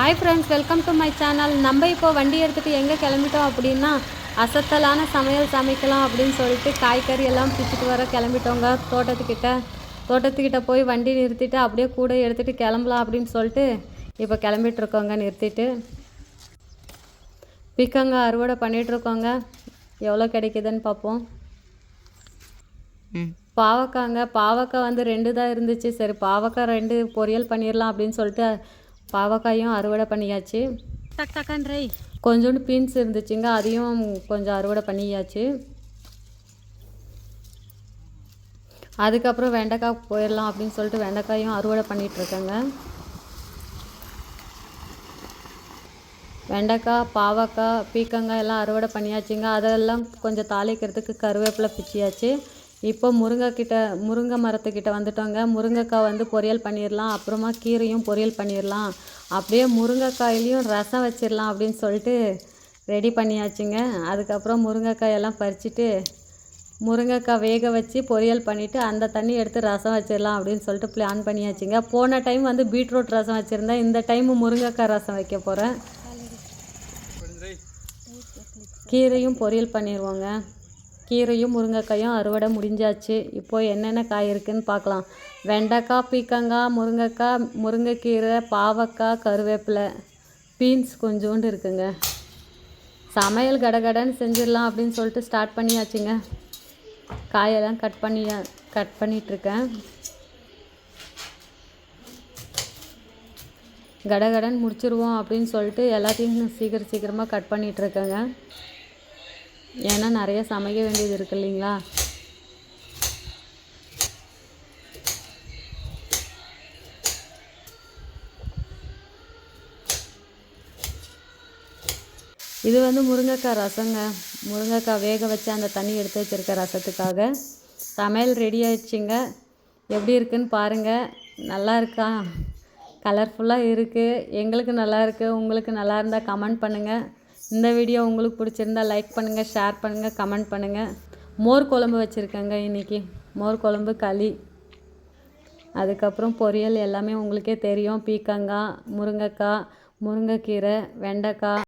Hi friends welcome to my channel நம்ம இப்போ வண்டி எடுத்துகிட்டு எங்கே கிளம்பிட்டோம் அப்படின்னா அசத்தலான சமையல் சமைக்கலாம் அப்படின்னு சொல்லிட்டு காய்கறி எல்லாம் பிச்சுட்டு வர கிளம்பிட்டோங்க. தோட்டத்துக்கிட்ட தோட்டத்துக்கிட்ட போய் வண்டி நிறுத்திட்டு அப்படியே கூட எடுத்துகிட்டு கிளம்பலாம் அப்படின்னு சொல்லிட்டு இப்போ கிளம்பிட்டு இருக்கோங்க நிறுத்திட்டு. பீக்கங்காய் அறுவடை பண்ணிட்டு இருக்கோங்க எவ்வளோ கிடைக்குதுன்னு பார்ப்போம். பாவக்காங்க பாவக்காய் வந்து ரெண்டு தான் இருந்துச்சு. சரி பாவக்காய் ரெண்டு பொரியல் பண்ணிடலாம் அப்படின்னு சொல்லிட்டு பாவக்காயும் அறுவடை பண்ணியாச்சு. டக் டக்கன்றை கொஞ்சோண்டு பீன்ஸ் இருந்துச்சுங்க அதையும் கொஞ்சம் அறுவடை பண்ணியாச்சு. அதுக்கப்புறம் வெண்டைக்காய் போயிடலாம் அப்படின்னு சொல்லிட்டு வெண்டைக்காயும் அறுவடை பண்ணிட்டு இருக்கேங்க வெண்டைக்காய் பாவக்காய் பீக்கங்காய் எல்லாம் அறுவடை பண்ணியாச்சுங்க. அதெல்லாம் கொஞ்சம் தாளிக்கிறதுக்கு கருவேப்பிலை பிச்சியாச்சு. இப்போ முருங்கைக்கிட்ட முருங்கை மரத்துக்கிட்ட வந்துட்டோங்க. முருங்கைக்காய் வந்து பொரியல் பண்ணிடலாம் அப்புறமா கீரையும் பொரியல் பண்ணிடலாம் அப்படியே முருங்கைக்காயிலையும் ரசம் வச்சிடலாம் அப்படின்னு சொல்லிட்டு ரெடி பண்ணியாச்சுங்க. அதுக்கப்புறம் முருங்கைக்காய் எல்லாம் பறிச்சுட்டு முருங்கைக்காய் வேக வச்சு பொரியல் பண்ணிவிட்டு அந்த தண்ணி எடுத்து ரசம் வச்சிடலாம் அப்படின்னு சொல்லிட்டு பிளான் பண்ணியாச்சுங்க. போன டைம் வந்து பீட்ரூட் ரசம் வச்சுருந்தேன். இந்த டைம் முருங்கைக்காய் ரசம் வைக்க போகிறேன் கீரையும் பொரியல் பண்ணிடுவோங்க கீரையும் முருங்கைக்காயும் அறுவடை முடிஞ்சாச்சு. இப்போது என்னென்ன காய் இருக்குன்னு பார்க்கலாம். வெண்டைக்காய் பீக்கங்காய் முருங்கைக்காய் முருங்கைக்கீரை பாவக்காய் கருவேப்பிலை பீன்ஸ் கொஞ்சோண்டு இருக்குங்க. சமையல் கடகடன்னு செஞ்சிடலாம் அப்படின்னு சொல்லிட்டு ஸ்டார்ட் பண்ணியாச்சுங்க. காயெல்லாம் கட் பண்ணி கட் பண்ணிகிட்ருக்கேன் கடகடன் முடிச்சிருவோம் அப்படின்னு சொல்லிட்டு எல்லாத்தையும் சீக்கிரம் சீக்கிரமாக கட் பண்ணிகிட்ருக்கேங்க ஏன்னா நிறைய சமைக்க வேண்டியது இருக்கு இல்லைங்களா? இது வந்து முருங்கைக்காய் ரசங்க. முருங்கைக்காய் வேக வச்சு அந்த தண்ணி எடுத்து வச்சுருக்க ரசத்துக்காக. சமையல் ரெடி ஆயிடுச்சுங்க. எப்படி இருக்குன்னு பாருங்கள் நல்லா இருக்கா? கலர்ஃபுல்லாக இருக்குது எங்களுக்கு நல்லா இருக்குது உங்களுக்கு நல்லா இருந்தால் கமெண்ட் பண்ணுங்கள் இந்த வீடியோ உங்களுக்கு பிடிச்சிருந்தா லைக் பண்ணுங்கள் ஷேர் பண்ணுங்கள் கமெண்ட் பண்ணுங்கள் மோர் குழம்பு வச்சுருக்கேங்க இன்றைக்கி மோர் குழம்பு களி. அதுக்கப்புறம் பொரியல் எல்லாமே உங்களுக்கே தெரியும். பீக்கங்காய் முருங்கைக்காய் முருங்கைக்கீரை வெண்டைக்காய்